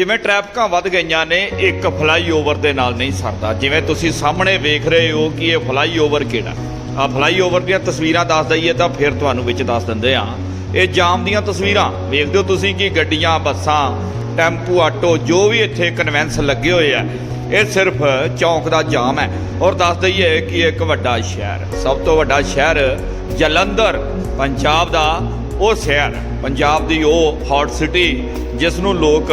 ਜਿਵੇਂ ਟ੍ਰੈਫਿਕਾਂ ਵੱਧ ਗਈਆਂ ਨੇ, ਇੱਕ ਫਲਾਈਓਵਰ ਦੇ ਨਾਲ ਨਹੀਂ ਸਰਦਾ। ਜਿਵੇਂ ਤੁਸੀਂ ਸਾਹਮਣੇ ਵੇਖ ਰਹੇ ਹੋ ਕਿ ਇਹ ਫਲਾਈਓਵਰ ਕਿਹੜਾ? ਆ ਫਲਾਈਓਵਰ ਦੀਆਂ ਤਸਵੀਰਾਂ ਦੱਸ ਦਈਏ ਤਾਂ ਫਿਰ ਤੁਹਾਨੂੰ ਵਿੱਚ ਦੱਸ ਦਿੰਦੇ ਆ ਇਹ ਜਾਮ ਦੀਆਂ ਤਸਵੀਰਾਂ। ਵੇਖਦੇ ਹੋ ਤੁਸੀਂ ਕਿ ਗੱਡੀਆਂ, ਬੱਸਾਂ, ਟੈਂਪੂ, ਆਟੋ, ਜੋ ਵੀ ਇੱਥੇ ਕਨਵੈਂਸ ਲੱਗੇ ਹੋਏ ਆ, ਇਹ ਸਿਰਫ ਚੌਂਕ ਦਾ ਜਾਮ ਹੈ। ਔਰ ਦੱਸ ਦਈਏ ਕਿ ਇੱਕ ਵੱਡਾ ਸ਼ਹਿਰ ਸਭ ਤੋਂ ਵੱਡਾ ਸ਼ਹਿਰ ਜਲੰਧਰ, ਪੰਜਾਬ ਦਾ ਉਹ ਸ਼ਹਿਰ ਪੰਜਾਬ ਦੀ ਉਹ ਹੌਟ ਸਿਟੀ ਜਿਸ ਨੂੰ ਲੋਕ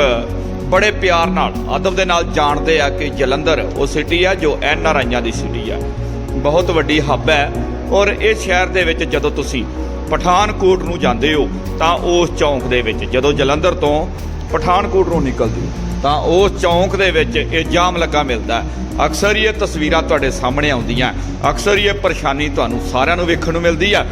ਬੜੇ ਪਿਆਰ ਨਾਲ, ਅਦਬ ਦੇ ਨਾਲ ਜਾਣਦੇ ਆ ਕਿ ਜਲੰਧਰ ਉਹ ਸਿਟੀ ਆ ਜੋ ਐਨ ਆਰ ਆਈਆਂ ਦੀ ਸਿਟੀ ਆ। ਬਹੁਤ ਵੱਡੀ ਹੱਬ ਹੈ ਔਰ ਇਹ ਸ਼ਹਿਰ ਦੇ ਵਿੱਚ ਜਦੋਂ ਤੁਸੀਂ ਪਠਾਨਕੋਟ ਨੂੰ ਜਾਂਦੇ ਹੋ, ਤਾਂ ਉਸ ਚੌਂਕ ਦੇ ਵਿੱਚ, ਜਦੋਂ ਜਲੰਧਰ ਤੋਂ ਪਠਾਨਕੋਟ ਨੂੰ ਨਿਕਲਦੇ ਹੋ, ਤਾਂ ਉਸ ਚੌਂਕ ਦੇ ਵਿੱਚ ਇਹ ਜਾਮ ਲੱਗਾ ਮਿਲਦਾ ਅਕਸਰ ਇਹ ਤਸਵੀਰਾਂ ਤੁਹਾਡੇ ਸਾਹਮਣੇ ਆਉਂਦੀਆਂ ਅਕਸਰ ਹੀ ਇਹ ਪਰੇਸ਼ਾਨੀ ਤੁਹਾਨੂੰ ਸਾਰਿਆਂ ਨੂੰ ਵੇਖਣ ਨੂੰ ਮਿਲਦੀ ਆ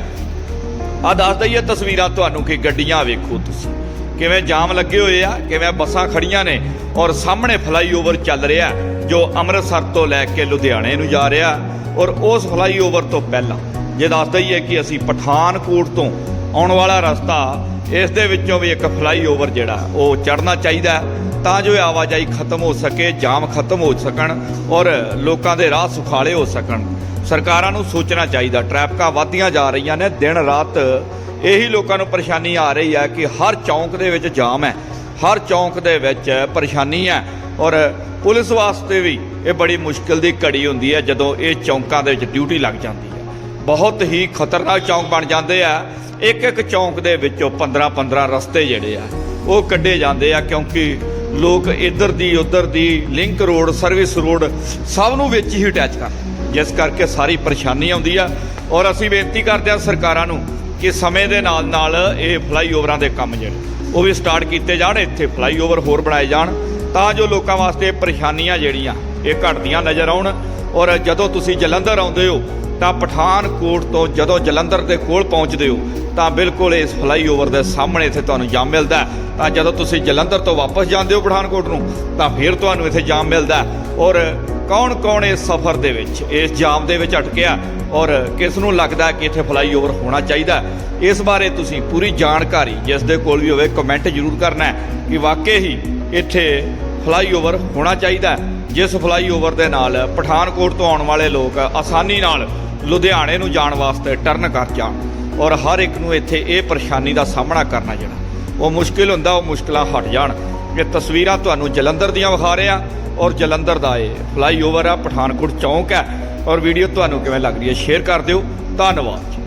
ਆ ਦੱਸ ਦਈਏ ਤਸਵੀਰਾਂ ਤੁਹਾਨੂੰ ਕਿ ਗੱਡੀਆਂ ਵੇਖੋ ਤੁਸੀਂ। ਕਿਵੇਂ ਜਾਮ ਲੱਗੇ ਹੋਏ ਆ, ਕਿਵੇਂ ਬੱਸਾਂ ਖੜੀਆਂ ਨੇ ਔਰ ਸਾਹਮਣੇ ਫਲਾਈਓਵਰ ਚੱਲ ਰਿਹਾ, ਜੋ ਅੰਮ੍ਰਿਤਸਰ ਤੋਂ ਲੈ ਕੇ ਲੁਧਿਆਣੇ ਨੂੰ ਜਾ ਰਿਹਾ ਔਰ ਉਸ ਫਲਾਈਓਵਰ ਤੋਂ ਪਹਿਲਾਂ, ਜੇ ਦੱਸ ਦਈਏ ਕਿ ਅਸੀਂ ਪਠਾਨਕੋਟ ਤੋਂ ਆਉਣ ਵਾਲਾ ਰਸਤਾ, ਇਸ ਦੇ ਵਿੱਚੋਂ ਵੀ ਇੱਕ ਫਲਾਈਓਵਰ ਜਿਹੜਾ, ਉਹ ਚੜਨਾ ਚਾਹੀਦਾ ਤਾਂ ਜੋ ਇਹ ਆਵਾਜਾਈ ਖਤਮ ਹੋ ਸਕੇ, ਜਾਮ ਖਤਮ ਹੋ ਸਕਣ ਔਰ ਲੋਕਾਂ ਦੇ ਰਾਹ ਸੁਖਾਲੇ ਹੋ ਸਕਣ। ਸਰਕਾਰਾਂ ਨੂੰ ਸੋਚਣਾ ਚਾਹੀਦਾ, ਟ੍ਰੈਫਿਕਾਂ ਵੱਧਦੀਆਂ ਜਾ ਰਹੀਆਂ ਨੇ, ਦਿਨ ਰਾਤ ਇਹੀ ਲੋਕਾਂ ਨੂੰ ਪਰੇਸ਼ਾਨੀ ਆ ਰਹੀ ਹੈ ਕਿ ਹਰ ਚੌਂਕ ਦੇ ਵਿੱਚ ਜਾਮ ਹੈ, ਹਰ ਚੌਂਕ ਦੇ ਵਿੱਚ ਪਰੇਸ਼ਾਨੀ ਹੈ ਔਰ ਪੁਲਿਸ ਵਾਸਤੇ ਵੀ ਇਹ ਬੜੀ ਮੁਸ਼ਕਿਲ ਦੀ ਘੜੀ ਹੁੰਦੀ ਹੈ ਜਦੋਂ ਇਹ ਚੌਂਕਾਂ ਦੇ ਵਿੱਚ ਡਿਊਟੀ ਲੱਗ ਜਾਂਦੀ ਹੈ। ਬਹੁਤ ਹੀ ਖਤਰਨਾਕ ਚੌਂਕ ਬਣ ਜਾਂਦੇ ਆ। ਇੱਕ ਇੱਕ ਚੌਂਕ ਦੇ ਵਿੱਚੋਂ 15 15 ਰਸਤੇ ਜਿਹੜੇ ਆ, ਉਹ ਕੱਢੇ ਜਾਂਦੇ ਆ ਕਿਉਂਕਿ ਲੋਕ ਇੱਧਰ ਦੀ, ਉੱਧਰ ਦੀ, ਲਿੰਕ ਰੋਡ, ਸਰਵਿਸ ਰੋਡ ਸਭ ਨੂੰ ਵਿੱਚ ਹੀ ਅਟੈਚ ਕਰ ਜਿਸ ਕਰਕੇ ਸਾਰੀ ਪਰੇਸ਼ਾਨੀ ਆਉਂਦੀ ਆ। ਔਰ ਅਸੀਂ ਬੇਨਤੀ ਕਰਦੇ ਆ ਸਰਕਾਰਾਂ ਨੂੰ ਕਿ ਸਮੇਂ ਦੇ ਨਾਲ ਨਾਲ ਇਹ ਫਲਾਈਓਵਰਾਂ ਦੇ ਕੰਮ ਜਿਹੜੇ, ਉਹ ਵੀ ਸਟਾਰਟ ਕੀਤੇ ਜਾਣ, ਇੱਥੇ ਫਲਾਈਓਵਰ ਹੋਰ ਬਣਾਏ ਜਾਣ, ਤਾਂ ਜੋ ਲੋਕਾਂ ਵਾਸਤੇ ਪਰੇਸ਼ਾਨੀਆਂ ਜਿਹੜੀਆਂ, ਇਹ ਘਟਦੀਆਂ ਨਜ਼ਰ ਆਉਣ। ਔਰ ਜਦੋਂ ਤੁਸੀਂ ਜਲੰਧਰ ਆਉਂਦੇ ਹੋ, ਤਾਂ ਪਠਾਨਕੋਟ ਤੋਂ ਜਦੋਂ ਜਲੰਧਰ ਦੇ ਕੋਲ ਪਹੁੰਚਦੇ ਹੋ, ਤਾਂ ਬਿਲਕੁਲ ਇਸ ਫਲਾਈਓਵਰ ਦੇ ਸਾਹਮਣੇ ਇੱਥੇ ਤੁਹਾਨੂੰ ਜਾਮ ਮਿਲਦਾ ਤਾਂ ਜਦੋਂ ਤੁਸੀਂ ਜਲੰਧਰ ਤੋਂ ਵਾਪਸ ਜਾਂਦੇ ਹੋ ਪਠਾਨਕੋਟ ਨੂੰ, ਤਾਂ ਫਿਰ ਤੁਹਾਨੂੰ ਇੱਥੇ ਜਾਮ ਮਿਲਦਾ ਔਰ ਕੌਣ-ਕੌਣ ਇਸ ਸਫ਼ਰ ਦੇ ਵਿੱਚ, ਇਸ ਜਾਮ ਦੇ ਵਿੱਚ ਅਟਕਿਆ ਔਰ ਕਿਸ ਨੂੰ ਲੱਗਦਾ ਕਿ ਇੱਥੇ ਫਲਾਈਓਵਰ ਹੋਣਾ ਚਾਹੀਦਾ? ਇਸ ਬਾਰੇ ਤੁਸੀਂ ਪੂਰੀ ਜਾਣਕਾਰੀ ਜਿਸ ਦੇ ਕੋਲ ਵੀ ਹੋਵੇ ਕਮੈਂਟ ਜ਼ਰੂਰ ਕਰਨਾ ਕਿ ਵਾਕਈ ਹੀ ਇੱਥੇ ਫਲਾਈਓਵਰ ਹੋਣਾ ਚਾਹੀਦਾ ਜਿਸ ਫਲਾਈਓਵਰ ਦੇ ਨਾਲ ਪਠਾਨਕੋਟ ਤੋਂ ਆਉਣ ਵਾਲੇ ਲੋਕ ਆਸਾਨੀ ਨਾਲ ਲੁਧਿਆਣੇ ਨੂੰ ਜਾਣ ਵਾਸਤੇ ਟਰਨ ਕਰ ਜਾਣ ਔਰ ਹਰ ਇੱਕ ਨੂੰ ਇੱਥੇ ਇਹ ਪਰੇਸ਼ਾਨੀ ਦਾ ਸਾਹਮਣਾ ਕਰਨਾ ਜਿਹੜਾ। ਉਹ ਮੁਸ਼ਕਿਲ ਹੁੰਦਾ, ਉਹ ਮੁਸ਼ਕਲਾਂ ਹਟ ਜਾਣ। ਇਹ ਤਸਵੀਰਾਂ ਤੁਹਾਨੂੰ ਜਲੰਧਰ ਦੀਆਂ ਵਿਖਾ ਰਿਹਾ ਔਰ ਜਲੰਧਰ ਦਾ ਇਹ ਫਲਾਈਓਵਰ ਆ, ਪਠਾਨਕੋਟ ਚੌਂਕ ਹੈ ਔਰ ਵੀਡੀਓ ਤੁਹਾਨੂੰ ਕਿਵੇਂ ਲੱਗ ਰਹੀ ਹੈ ਸ਼ੇਅਰ ਕਰ ਦਿਓ। ਧੰਨਵਾਦ ਜੀ।